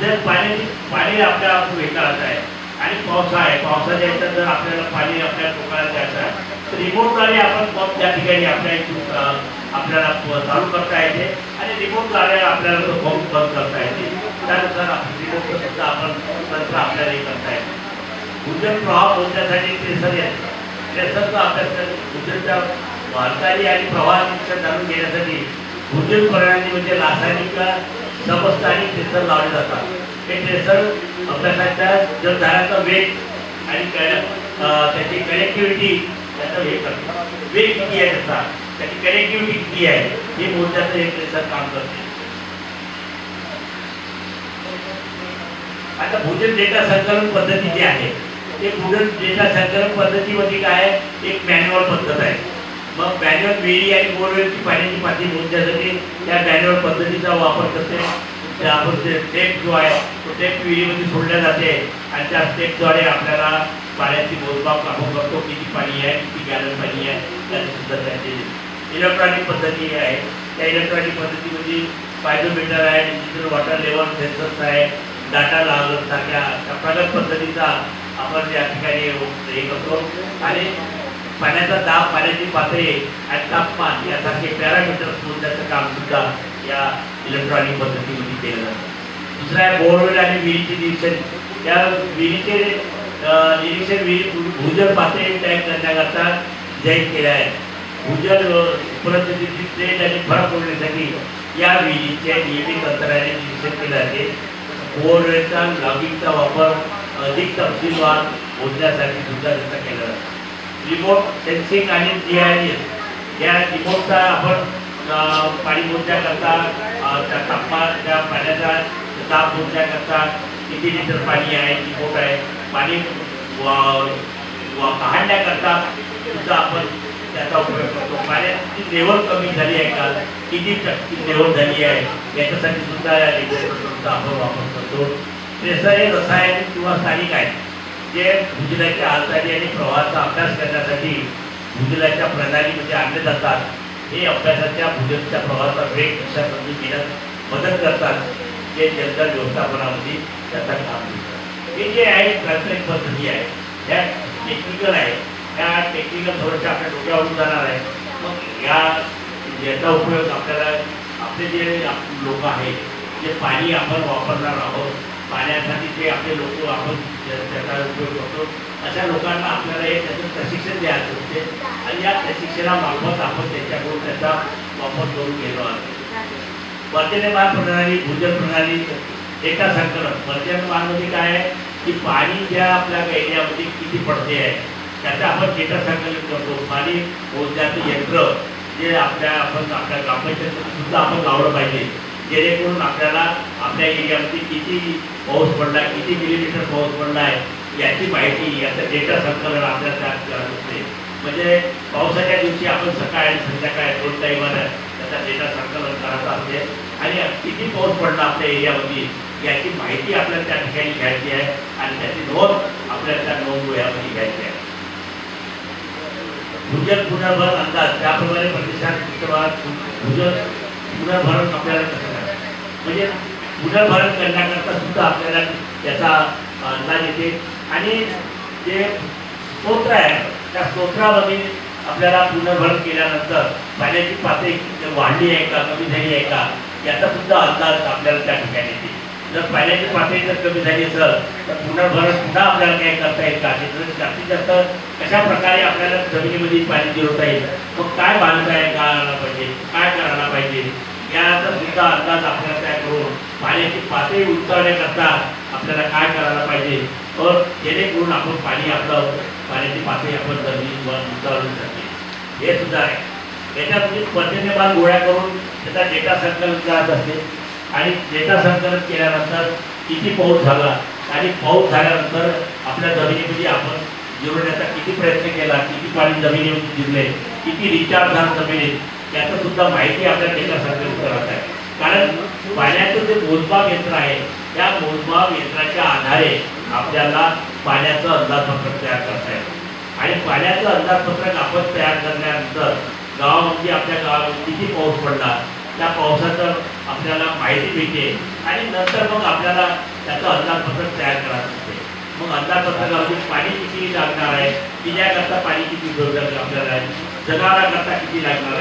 जर पाण्याची पाणी आपल्या हे आहे आणि पावसा आहे पावसाच्या याच्यात जर आपल्याला पाणी आपल्या कोकणात द्यायचं आहे तर रिमोटद्वारे आपण पंप त्या ठिकाणी आपल्या इथून आपल्याला चालू करता येते आणि रिमोटद्वारे आपल्याला तो पंप बंद करता येते. त्यानुसार रिमोटचं सुद्धा आपण तंत्र आपल्याला हे करता येते. भूजल प्रवाह पोहोचण्यासाठी ट्रेसर येते. ट्रेसरचा अभ्यास कर भूजलच्या आणि प्रवाह जाणून घेण्यासाठी भूजल प्रणाली म्हणजे रासायनिक समस्त आणि ट्रेसर लावले जातात. हे ट्रेसर अभ्यासाच्या जलधाराचा वेग आणि त्याची कनेक्टिव्हिटी त्याचा हे करतो. वेग किती आहे त्याचा? त्याची कनेक्टिव्हिटी किती आहे? हे मोजण्याचं हे ट्रेसर काम करते. आता भूजल डेटा संकलन पद्धती जी आहे ते भूजल डेटा संकलन पद्धतीमध्ये काय आहे? एक मॅन्युअल पद्धत आहे. मग बॅनर वेळी आणि बोरवेलची पाण्याची पातळी मोजण्यासाठी त्या बॅनर पद्धतीचा वापर करते. ते आपण टेप जो आहे तो टेप विहिरीमध्ये सोडल्या जाते. आणि त्या स्टेपद्वारे आपल्याला पाण्याची मोजमाप आपण करतो किती पाणी आहे किती गॅलन पाणी आहे त्याची सुद्धा त्याची इलेक्ट्रॉनिक पद्धती आहे. त्या इलेक्ट्रॉनिक पद्धतीमध्ये पायझोमीटर आहे डिजिटल वॉटर लेवल सेन्सर्स आहे डाटा लागत सारख्या प्रगत पद्धतीचा आपण या ठिकाणी हे करतो. आणि पाण्याचा दाब पाण्याची पातळी आणि तापमान यासारखे पॅरामीटर्स मोजण्याचं काम सुद्धा या इलेक्ट्रॉनिक पद्धतीमध्ये केलं जातं. दुसरं आहे बोरवेल आणि विहिरीचे निरीक्षण. त्या विहिरीचे निरीक्षण विहिरी भूजल पातळी टॅग करण्याकरता जाहीर केले आहे भूजल अं, परिस्थितीची ट्रेंड आणि फरक होण्यासाठी या विहिरीचे नियमित अंतराने निरीक्षण केले जाते. बोरवेलचा लॉगिंगचा वापर अधिक तपशीलवार मोजण्यासाठी सुद्धा त्याचा केला जातो. रिमोट सेन्सिंग आणि जी आय एस या रिमोटचा आपण पाणी मोजण्याकरता करता त्या तापमान त्या पाण्याचा दाब मोजण्याकरता किती लिटर पाणी आहे रिमोट आहे. पाणी व- काढण्याकरता सुद्धा आपण त्याचा उपयोग करतो. पाण्याची लेवल कमी झाली आहे का किती टक्के लेवल झाली आहे याच्यासाठी सुद्धा या रिमोटचा आपण वापर करतो. प्रेसर हे रसायन किंवा स्थानिक आहे जे भूजलाची हालचाली आणि प्रवाहाचा अभ्यास करण्यासाठी भूजलाच्या प्रणालीमध्ये म्हणजे आणले जातात हे अभ्यासाच्या भूजलच्या प्रवाहाचा वेग कशा समजून घेण्यास मदत करतात जे त्यांच्या व्यवस्थापनामध्ये त्याचा काम करतात हे जे आहे तांत्रिक पद्धती आहे त्या टेक्निकल आहे त्या टेक्निकल थोडंसं आपल्या डोक्यावरून जाणार आहे. मग या याचा उपयोग आपल्याला आपले जे लोक आहेत जे पाणी आपण वापरणार आहोत पाण्यासाठी जे आपले लोक आपण त्याचा उपयोग करतो अशा लोकांना आपल्याला हे त्याचं प्रशिक्षण द्यायचं असते आणि या प्रशिक्षणामार्फत आपण त्याच्याकडून त्याचा वापर करून गेलो आहे पर्जन्यमान प्रणाली भूजल प्रणाली डेटा संकलन. पर्जन्यमानमध्ये काय आहे? की पाणी ज्या आपल्या एरियामध्ये किती पडते आहे त्याचं आपण डेटा संकलन करतो. पाणी मोजण्याचं यंत्र जे आपल्या आपण आपल्या ग्रामपंचायतीमध्ये सुद्धा आपण लावलं पाहिजे. जेणेकरून आपल्याला आपल्या एरियामध्ये किती पाऊस पडला किती मिलीमीटर पाऊस पडला आहे याची माहिती याचं डेटा संकलन आपल्या त्यात करत असते म्हणजे पावसाच्या दिवशी आपण सकाळ आणि संध्याकाळ दोन टाईमाला त्याचा डेटा संकलन करायचा असते. आणि किती पाऊस पडला आपल्या एरियामध्ये याची माहिती आपल्याला त्या ठिकाणी घ्यायची आहे. आणि त्याची नोंद आपल्याला त्या नोंद घ्यायची आहे. भूजल पुनर्भरण अंदाज त्याप्रमाणे प्रतिसाद भूजल पुनर्भरण आपल्याला कसं म्हणजे पुनर्भरण करण्याकरता सुद्धा आपल्याला त्याचा अंदाज येते. आणि जे स्तोत्र आहे त्या स्तोत्रामध्ये आपल्याला पुनर्भरण केल्यानंतर पाण्याची पातळी वाढली आहे का कमी झाली आहे का याचा सुद्धा अंदाज आपल्याला त्या ठिकाणी येते. जर पाण्याची पातळी जर कमी झाली असेल तर पुनर्भरण पुन्हा आपल्याला काय करता येईल का? जर जास्तीत जास्त कशा प्रकारे आपल्याला जमिनीमध्ये पाणी जिरवता येईल? मग काय बांधता येईल करायला पाहिजे? काय करायला पाहिजे? याचा सुद्धा अंदाज आपल्याला पाण्याची पातळी उंचावण्याकरता आपल्याला काय करायला पाहिजे? तर जेणेकरून आपण पाणी आपलं पाण्याची पातळी आपण जमिनी उंचावली जाते. हे सुद्धा आहे. याच्यामध्ये पर्जन्यमान गोळ्या करून त्याचा डेटा संकलन करत असते. आणि डेटा संकलन केल्यानंतर किती पाऊस झाला आणि पाऊस झाल्यानंतर आपल्या जमिनीमध्ये आपण जिरवण्याचा किती प्रयत्न केला किती पाणी जमिनीमध्ये जिरले किती रिचार्ज झाला जमिनीत याचं सुद्धा माहिती आपल्या डेटा संकलित करत आहे. कारण पाण्याचं जे मोजमाप यंत्र आहे त्या मोजमाप यंत्राच्या आधारे आपल्याला पाण्याचं अंदाजपत्रक तयार करता येतं. आणि पाण्याचं अंदाजपत्रक आपण तयार करण्यानंतर गावामध्ये आपल्या गावामध्ये किती पाऊस पडला त्या पावसाचं आपल्याला माहिती मिळते आणि नंतर मग आपल्याला त्याचं अंदाजपत्रक तयार करायचं असते. मग अंदाजपत्रकामध्ये पाणी किती लागणार आहे पिण्याकरता पाणी किती गरज आपल्याला आहे जनावरांकरता किती लागणार आहे